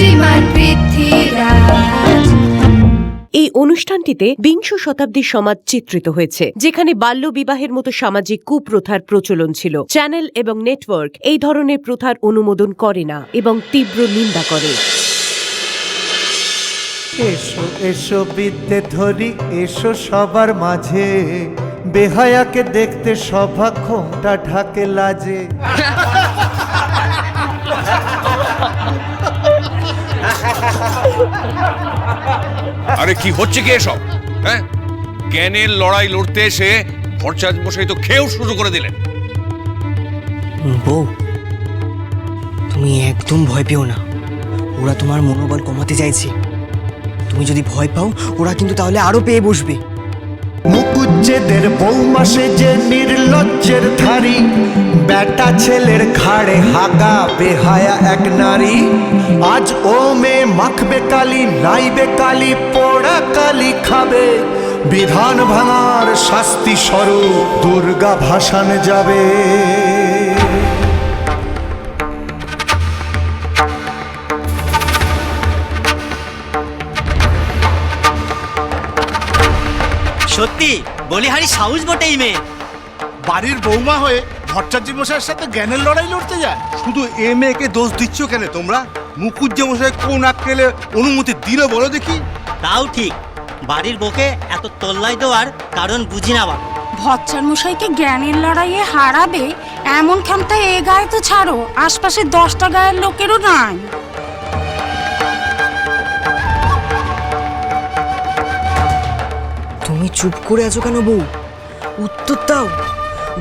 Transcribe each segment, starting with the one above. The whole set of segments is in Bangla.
শ্রীমান পৃথ্বীরাজ। এই অনুষ্ঠানটিতে বিংশ শতাব্দীর সমাজ চিত্রিত হয়েছে যেখানে বাল্য বিবাহের মতো সামাজিক কুপ্রথার প্রচলন ছিল। চ্যানেল এবং নেটওয়ার্ক এই ধরনের প্রথার অনুমোদন করে না এবং তীব্র নিন্দা করে। এসো এসো বিদ্যে ধরি এসো সবার মাঝে। বেহায়াকে দেখতে সভা ঘোমটা ঢাকে লাজে। আরে কি হচ্ছে কি এসব? হ্যাঁ? জ্ঞানের লড়াই লড়তে এসে ভরচাঁদ মশাই তো খেয়েও শুরু করে দিলেন। বউ, তুমি একদম ভয় পেও না। ওরা তোমার মনোবল কমাতে চাইছে। তুমি যদি ভয় পাও, ওরা কিন্তু তাহলে আরও পেয়ে বসবে। মুকুজ্জেদের বৌমাসে যে নির্লজ্জের ধারি, বেটা ছেলের ঘাড়ে হাগা বেহায়া এক নারী। আজ ও মেয়ে মাখবে কালি, নাইবে কালি, পোড়া কালি খাবে। বিধান ভাঙার শাস্তি স্বরূপ দুর্গা ভাসান যাবে। সত্যি বলিহারি সাহস বটে এই মেয়ে বাড়ির বৌমা হয়ে ভট্টাচার্য মশাইয়ের সাথে জ্ঞানের লড়াই লড়তে যায়? শুধু এ মেয়েকে দোষ দিচ্ছ কেন তোমরা? মুকুজ্জে মশাই কোন আক্কেলে অনুমতি দিল বলো দেখি। তাও ঠিক বাড়ির বউকে এত তল্লাই দেওয়ার কারণ বুঝি না বাবা। ভচ্চার মশাইকে জ্ঞানের লড়াইয়ে হারাবে এমন ক্ষমতা এ গায়ে তো ছাড়ো আশপাশের দশটা গায়ের লোকেরও নাই। চুপ করে আছো কেন বউ? উত্তর দাও।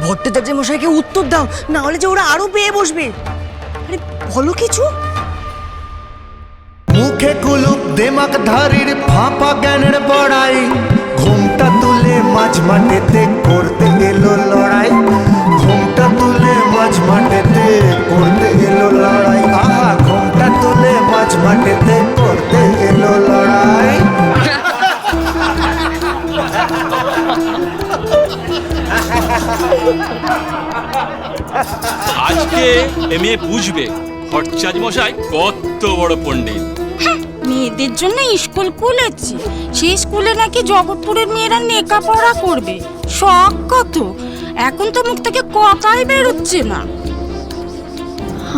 ভট্টাচার্য মশাইকে উত্তর দাও, না হলে যে ওরা আরও পেয়ে বসবে। আরে বলো কিছু। মুখে কুলুপ, দেমাক ধারির ফাঁপা জ্ঞানের বড়াই। ঘুমটা তুলে মাঝ মাঠেতে করতে এলো লড়াই। ঘুমটা তুলে মাঝ মাঠেতে করতে এলো লড়াই। আহা, ঘুমটা তুলে মাঝ মাঠেতে আজকে এ মেয়ে বুঝবে ভট্টাচার্য মশাই কত বড় পণ্ডিত। মেয়েদের জন্য স্কুল খুলেছে। সেই স্কুলে নাকি জগৎপুরের মেয়েরা নেকা পড়া করবে। শখ কত? এখন তো মুখ থেকে কথাই বেরোচ্ছে না।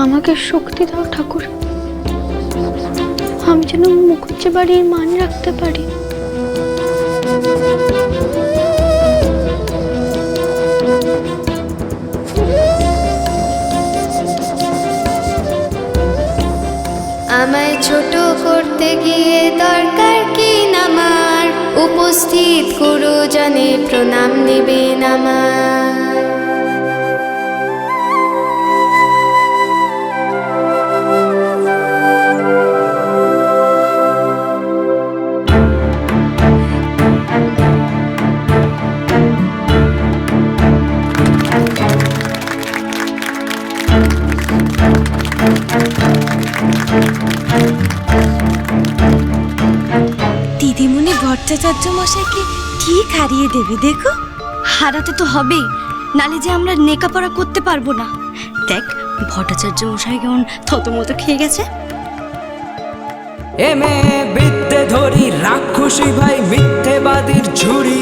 আমাকে শক্তি দাও ঠাকুর। আমি যেন মুখুজ্জে বাড়ির মান রাখতে পারি। আমায় ছোট করতে গিয়ে দরকার কি নামার? উপস্থিত করো জানে প্রণাম নেবেন আমার। মশাইকে ঠিক হারিয়ে দেবে, দেখো। হারাতে তো হবেই, নালে যে আমরা নেকাপড়া করতে পারব না। দেখ ভট্টাচার্য মশাই কেমন থতমতো খেয়ে গেছে। এমে বিদ্যে ধরি রাক্ষসী ভাই মিথ্যেবাদীর ঝুড়ি।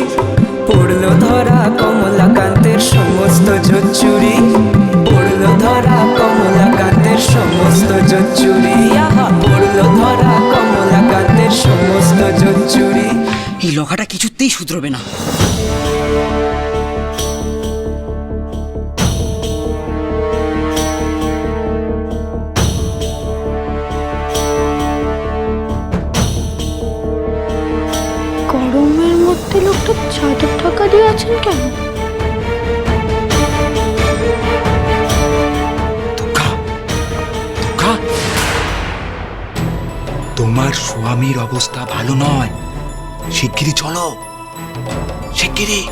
পড়ল ধরা কমলাকান্তের সমস্ত জচ্চুরি। পড়ল ধরা কমলাকান্তের সমস্ত জচ্চুরি। পড়ল ধরা কমলাকান্তের সমস্ত জচ্চুরি। এই লখাটা কিছুতেই শুধরবে না। গরমের মধ্যে লোকটা চাদর টাকা দিয়ে আছেন কেন? তোমার স্বামীর অবস্থা ভালো নয়। শিগগিরই চলো। শিগগিরই।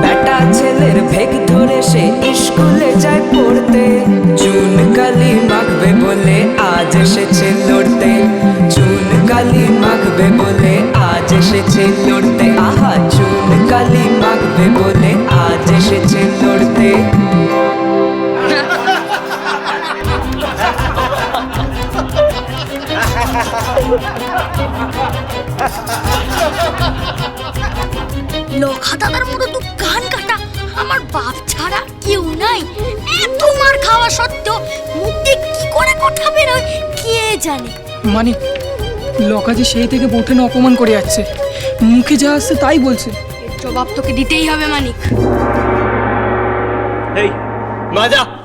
বেটা ছেলের ভেগ ধরে সে স্কুলে যায় পড়তে। চুন কালি মাখবে বলে আজ এসেছে লড়তে। চুন কালি মাখবে বলে আজ এসেছে লড়তে। আহা, চুন কালি মাখবে বলে দাদার মতো তো কান কাটা। আমার বাপ ছাড়া কেউ নাই। এত মার খাওয়া সত্ত্বেও মুখ দিয়ে কি করে কথা বেরোয় কে জানে? মানে লকা যে সেই থেকে বোঠেন না অপমান করে যাচ্ছে। মুখে যা আসছে তাই বলছে। জবাব তোকে দিতেই হবে মানিক। এই মাজা!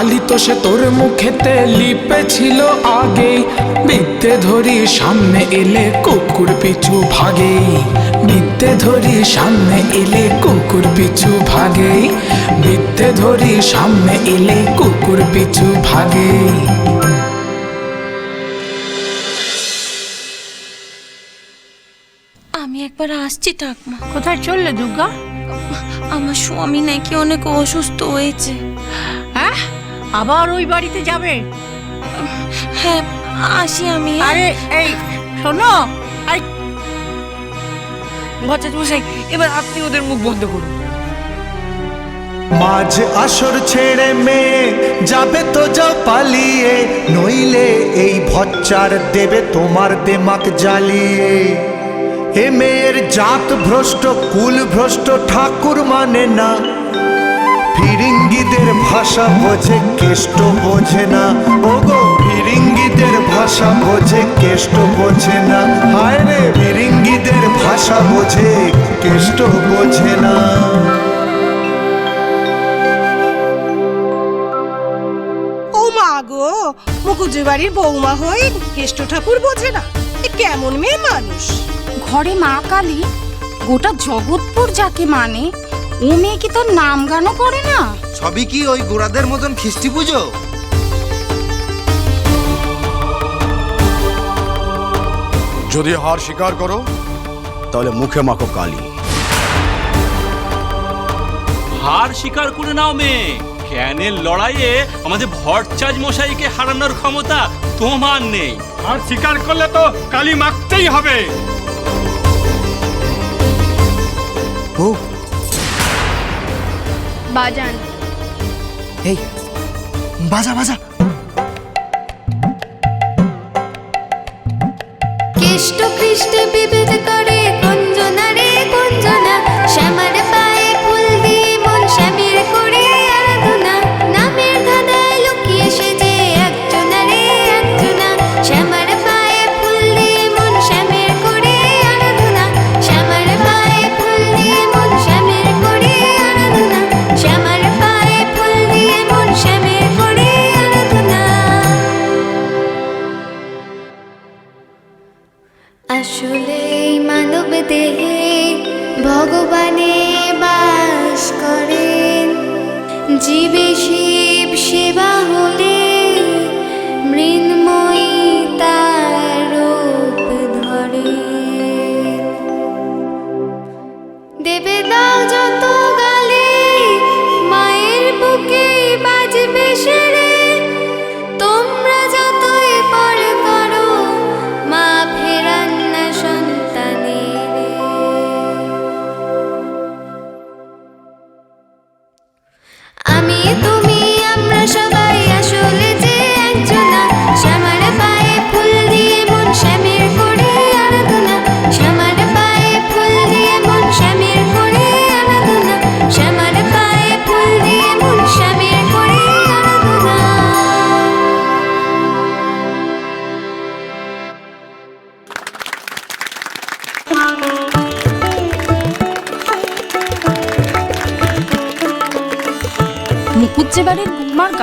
কালি তো সে তোর মুখেতে লিপে ছিল আগে বিদ্যে ধরি সামনে এলে কুকুর পিছু ভাগে বিদ্যে ধরি সামনে এলে কুকুর পিছু ভাগে বিদ্যে ধরি সামনে এলে কুকুর পিছু ভাগে আমি একবার আসছি ঠাকমা। কোথায় চললে দুর্গা? আমার স্বামী নাকি অনেক অসুস্থ হয়েছে। হ্যাঁ? আবার ওই বাড়িতে যাবে? হ্যাঁ আসি আমি। আরে এই শোনো। আই ভট্টাচ মশাই এবার আপনি ওদের মুখ বন্ধ করুন। মাঝ আসর ছেড়ে মেয়ে যাবে তো যাও পালিয়ে নইলে এই ভচ্চার দেবে তোমার দেমাক জ্বালিয়ে। এ মেয়ের জাত ভ্রষ্ট কুল ভ্রষ্ট ঠাকুর মানে না। ফিরিঙ্গিদের ভাষা বোঝে কেষ্ট বোঝে না। ওগো ফিরিঙ্গিদের ভাষা বোঝে কেষ্ট বোঝে না। হায় রে ফিরিঙ্গিদের ভাষা বোঝে কেষ্ট বোঝে না। ও মা গো মুকুজ্জি বাড়ির বৌমা হয়ে কেষ্ট ঠাকুর বোঝে না। এ কেমন মেয়ে মানুষ? ঘরে মা কালী গোটা জগৎপুর যাকে মানে ও মেয়ে কি তোর নাম গানও করে না? সবই কি ওই গোড়াদের মতন খিস্টি পুজো? যদি হার স্বীকার করো তাহলে মুখে মাখো কালি। হার স্বীকার করে নাও মেয়ে। জ্ঞানের লড়াইয়ে আমাদের ভট্টাচ মশাইকে হারানোর ক্ষমতা তোমার নেই। আর স্বীকার করলে তো কালি মাখতেই হবে। বাজান। এই বাজা বাজা। কেষ্ট খ্রিস্টে বিভেদ করে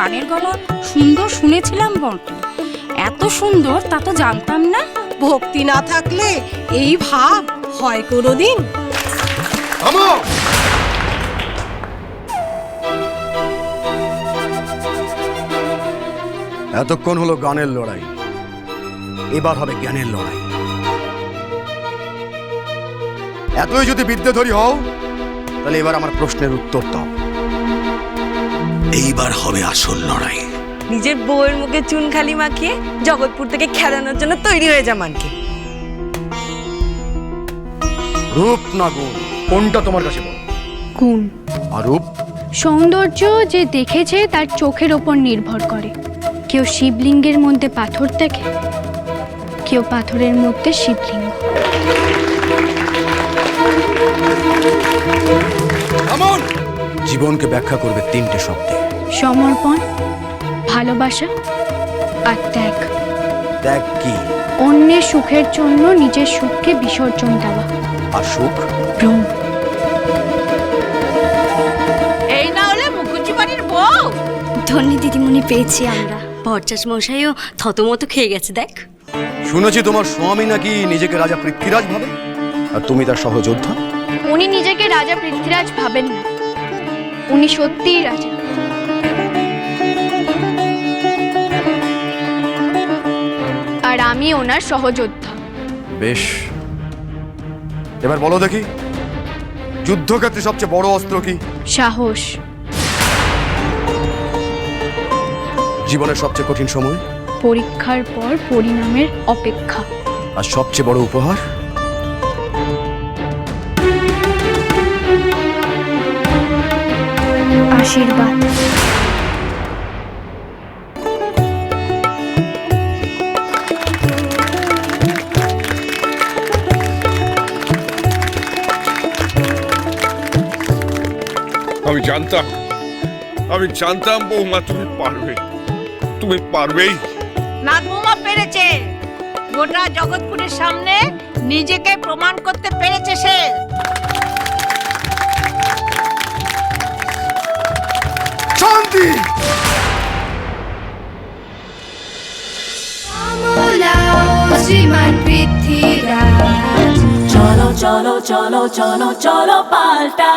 গানের গলা সুন্দর শুনেছিলাম বটে এত সুন্দর তা তো জানতাম না। ভক্তি না থাকলে এই ভাব হয় কোনোদিন। এতক্ষণ হলো গানের লড়াই। এবার হবে জ্ঞানের লড়াই। এতই যদি বিদ্যাধরী হও তাহলে এবার আমার প্রশ্নের উত্তর দাও। এইবার হবে আসল লড়াই। নিজের বউয়ের মুখে চুন খালি মাখিয়ে জগৎপুর থেকে খেলানোর জন্য তৈরি হয়ে যা মানকে। রূপ না গুণ কোনটা তোমার কাছে বলো গুণ। আর রূপ? সৌন্দর্য যে দেখেছে তার চোখের ওপর নির্ভর করে। কেউ শিবলিঙ্গের মধ্যে পাথর দেখে কেউ পাথরের মধ্যে শিবলিঙ্গ। জীবনকে ব্যাখ্যা করবে তিনটে শব্দে। সমর্পণ ভালোবাসা আর ত্যাগ। ত্যাগ কি? অন্যের সুখের জন্য নিজের সুখকে বিসর্জন দেওয়া। আর সুখ? ভ্রম এই না হলে মুখুজ্জি বাড়ির বউ। ধন্যী দিদিমণি পেয়েছি আমরা। ভরচাষ মশাইও থতমত খেয়ে গেছে দেখ। শুনেছি তোমার স্বামী নাকি নিজেকে রাজা পৃথ্বীরাজ ভাবে আর তুমি তার সহযোদ্ধা? উনি নিজেকে রাজা পৃথ্বীরাজ ভাবেন না। উনি সত্যিই রাজা। আর আমি ওনার সহযোদ্ধা। বেশ। এবার বলো দেখি যুদ্ধক্ষেত্রে সবচেয়ে বড় অস্ত্র কি? সাহস। জীবনের সবচেয়ে কঠিন সময়? পরীক্ষার পর পরিণামের অপেক্ষা। আর সবচেয়ে বড় উপহার? আশীর্বাদ। আমি জানতাম আমি জানতাম বৌমা তুমি পারবে। তুমি পারবেই। না বৌমা পেরেছে। গোটা জগৎপুরের সামনে নিজেকে প্রমাণ করতে পেরেছে সে। শান্তি চলো চলো চলো চলো চলো পাল্টা